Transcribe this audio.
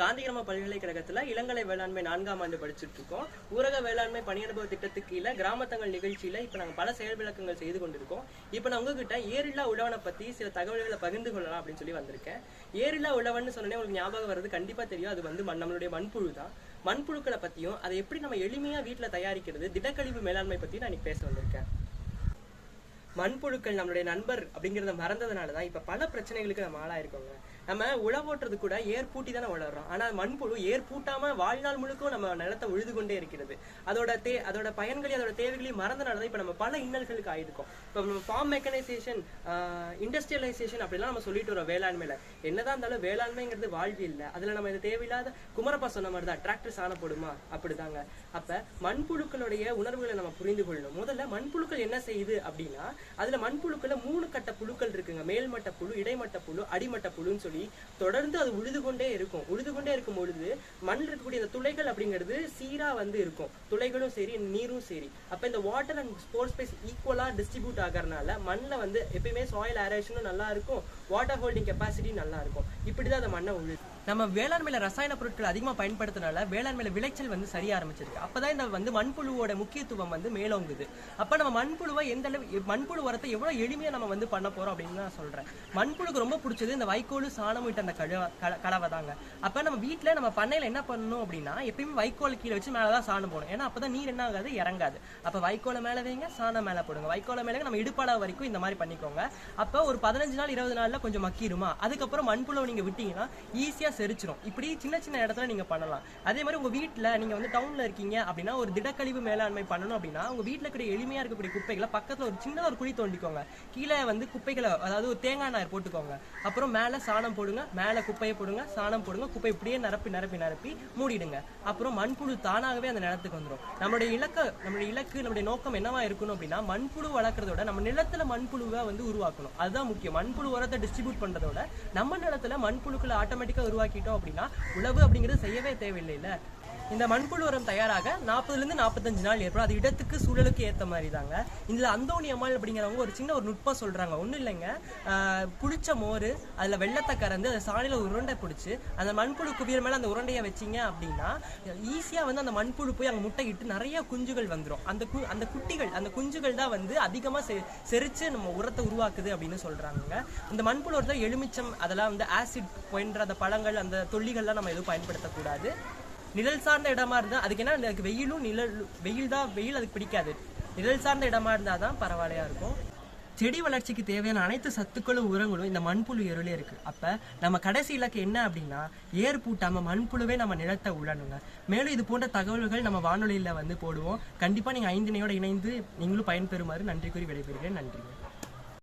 காந்திகிராம பல்கலைக்கழகத்துல இளங்கலை வேளாண்மை நான்காம் ஆண்டு படிச்சுட்டு இருக்கோம். ஊரக வேளாண்மை பணியனுபவ திட்டத்துக்கு கீழே கிராமத்தங்கள் நிகழ்ச்சியில இப்ப நாங்க பல செயல் விளக்கங்கள் செய்து கொண்டிருக்கோம். இப்ப நான் உங்ககிட்ட ஏரில்லா உழவனை பத்தி சில தகவல்களை பகிர்ந்து கொள்ளலாம் அப்படின்னு சொல்லி வந்திருக்கேன். ஏரில்லா உழவன் சொன்னே உங்களுக்கு ஞாபகம் வர்றது கண்டிப்பா தெரியும். அது வந்து நம்மளுடைய மண்புழு தான். மண்புழுக்களை பத்தியும் அதை எப்படி நம்ம எளிமையா வீட்டுல தயாரிக்கிறது திடக்கழிவு மேலாண்மை பத்தி நான் பேச வந்திருக்கேன். மண்புழுக்கள் நம்மளுடைய நண்பர் அப்படிங்கறத மறந்ததுனால தான் இப்ப பல பிரச்சனைகளுக்கு நம்ம ஆளாயிருக்கோங்க. நம்ம உழவோட்டுறது கூட ஏர் பூட்டி தானே வளர்றோம். ஆனா மண்புழு ஏர் பூட்டாம வாழ்நாள் முழுக்க நம்ம நிலத்தை உழுது கொண்டே இருக்கிறது. அதோட தே அதோட பயன்களையும் அதோட தேவைகளையும் மறந்தனால தான் இப்போ நம்ம பல இன்னல்களுக்கு ஆயிருக்கோம் இப்போ நம்ம ஃபார்ம் மெக்கனைசேஷன் இண்டஸ்ட்ரியலைசேஷன் அப்படிலாம் நம்ம சொல்லிட்டு வரோம் வேளாண்மையில. என்னதான் இருந்தாலும் வேளாண்மைங்கிறது வாழ்வியல்ல அதுல நம்ம இது தேவையில்லாத குமரப்பா சொன்ன மாதிரி தான் டிராக்டர் சாணப்படுமா அப்படிதாங்க. அப்ப மண்புழுக்களுடைய உணர்வுகளை நம்ம புரிந்து கொள்ளணும். முதல்ல மண்புழுக்கள் என்ன செய்யுது அப்படின்னா அதுல மண்புழுக்கள்ல மூணு கட்ட புழுக்கள் இருக்குங்க. மேல்மட்ட புழு இடைமட்ட புழு அடிமட்ட புழுன்னு சொல்லி தொடர்ந்து அது உழுது கொண்டே இருக்கும். உழுது கொண்டே இருக்கும் பொழுது மண்ணில் இருக்கக்கூடிய அந்த துளைகள் அப்படிங்கிறது சீரா வந்து இருக்கும். துளைகளும் சரி நீரும் சரி. அப்ப இந்த வாட்டர் அண்ட் ஸ்போர்ட்ஸ் ஸ்பேஸ் ஈக்குவலா டிஸ்ட்ரிபியூட் ஆகறனால மண்ணில் வந்து எப்பயுமே சாயில் ஏரேஷனும் நல்லா இருக்கும். வாட்டர் ஹோல்டிங் கெப்பாசிட்டி நல்லா இருக்கும். இப்படிதான் அந்த மண்ணை உழுது. நம்ம வேளாண்மையில ரசாயன பொருட்கள் அதிகமா பயன்படுத்தினால வேளாண்மையில விளைச்சல் வந்து சரிய ஆரம்பிச்சிருக்கு. அப்பதான் இந்த வந்து மண்புழுவோட முக்கியத்துவம் வந்து மேலோங்குது. அப்ப நம்ம மண்புழுவை எந்த அளவு மண்புழு உரத்தை எவ்வளவு எளிமையா நம்ம வந்து பண்ண போறோம் அப்படின்னு நான் சொல்றேன். மண்புழுக்கு ரொம்ப பிடிச்சது இந்த வைக்கோலு சாணம் விட்டு அந்த கழுவ க- கலவை தாங்க அப்ப நம்ம வீட்டில் நம்ம பண்ணையில என்ன பண்ணணும் அப்படின்னா எப்பயுமே வைக்கோல் கீழே வச்சு மேலதான் சாணம் போடணும். ஏன்னா அப்பதான் நீர் என்ன ஆகாது இறங்காது. அப்ப வைக்கோலை மேல வைங்க சாணம் மேல போடுங்க. வைக்கோலை மேல நம்ம இடுப்பாடாக வரைக்கும் இந்த மாதிரி பண்ணிக்கோங்க. அப்ப ஒரு பதினஞ்சு நாள் இருபது நாள்ல கொஞ்சம் மக்கிருமா? அதுக்கப்புறம் மண்புழுவை நீங்க விட்டீங்கன்னா ஈஸியா செரிச்சிரும். இப்படி சின்ன சின்ன இடத்துல நீங்க பண்ணலாம். அதே மாதிரி உங்க வீட்டில் நீங்க வந்து டவுன்ல இருக்கீங்க அப்படின்னா ஒரு திடக்கழிவு மேலாண்மை பண்ணணும் அப்படின்னா உங்க வீட்டில் இருக்கிற எளிமையா இருக்கக்கூடிய குப்பைகளை பக்கத்துல ஒரு சின்ன ஒரு குழி தோண்டிக்கோங்க. கீழே வந்து குப்பைகளை அதாவது ஒரு தேங்காய் நார் போட்டுக்கோங்க. அப்புறம் மேல சாணம் போடுங்க. மேலே குப்பையை போடுங்க சாணம் போடுங்க குப்பை இப்படியே நிரப்பி நிரப்பி நிரப்பி மூடிடுங்க. அப்புறம் மண்புழு தானாகவே அந்த நிலத்துக்கு வந்துடும் நம்மளுடைய இலக்கு நம்மளுடைய இலக்கு நம்மளுடைய நோக்கம் என்னவா இருக்கணும் அப்படின்னா மண்புழு வளர்க்குறதோட விட நம்ம நிலத்துல மண்புழுவை வந்து உருவாக்கணும். அதுதான் முக்கியம். மண்புழு உரத்தை டிஸ்ட்ரிபியூட் பண்ணுறதோட நம்ம நிலத்துல மண்புழுக்களை ஆட்டோமேட்டிக்காக உருவாக்கிட்டோம் அப்படின்னா உழவு அப்படிங்கிறது செய்யவே தேவையில்லை இந்த மண்புழு உரம் தயாராக நாற்பதுலேருந்து நாற்பத்தஞ்சு நாள் ஏற்படும். அது இடத்துக்கு சூழலுக்கு ஏற்ற மாதிரி தாங்க இதில் அந்தோணி அம்மாள் அப்படிங்கிறவங்க ஒரு சின்ன ஒரு நுட்பம் சொல்கிறாங்க ஒன்றும் இல்லைங்க. ஆஹ் புளிச்ச மோர் அதில் வெள்ளத்தை கறந்து அதை சாணியில் ஒரு உருண்டை பிடிச்சி அந்த மண்புழு குவியல் மேலே அந்த உருண்டையை வச்சீங்க அப்படின்னா ஈஸியாக வந்து அந்த மண்புழு போய் அங்கே முட்டையிட்டு நிறைய குஞ்சுகள் வந்துடும் அந்த கு அந்த குட்டிகள் அந்த குஞ்சுகள் தான் வந்து அதிகமாக செ- செரித்து நம்ம உரத்தை உருவாக்குது அப்படின்னு சொல்கிறாங்க இந்த மண்புழு உரத்தில் எலுமிச்சம் அதெல்லாம் வந்து ஆசிட் போன்ற அந்த பழங்கள் அந்த தொல்லிகள்லாம் நம்ம எதுவும் பயன்படுத்தக்கூடாது. நிழல் சார்ந்த இடமா இருந்தா அதுக்கு என்ன அதுக்கு வெயிலும் நிழல் வெயில் தான் வெயில் அதுக்கு பிடிக்காது. நிழல் சார்ந்த இடமா இருந்தா தான் பரவாயில்லையா இருக்கும். செடி வளர்ச்சிக்கு தேவையான அனைத்து சத்துக்களும் உரங்களும் இந்த மண்புழு எருளே இருக்கு. அப்ப நம்ம கடைசி இலக்கு என்ன அப்படின்னா ஏர் பூட்டாம மண்புழுவே நம்ம நிலத்தை உழணுங்க மேலும் இது போன்ற தகவல்கள் நம்ம வானொலியில வந்து போடுவோம். கண்டிப்பா நீங்க ஐந்தினையோடு இணைந்து நீங்களும் பயன்பெறுமாறு நன்றி கூறி விடைபெறுகிறேன். நன்றி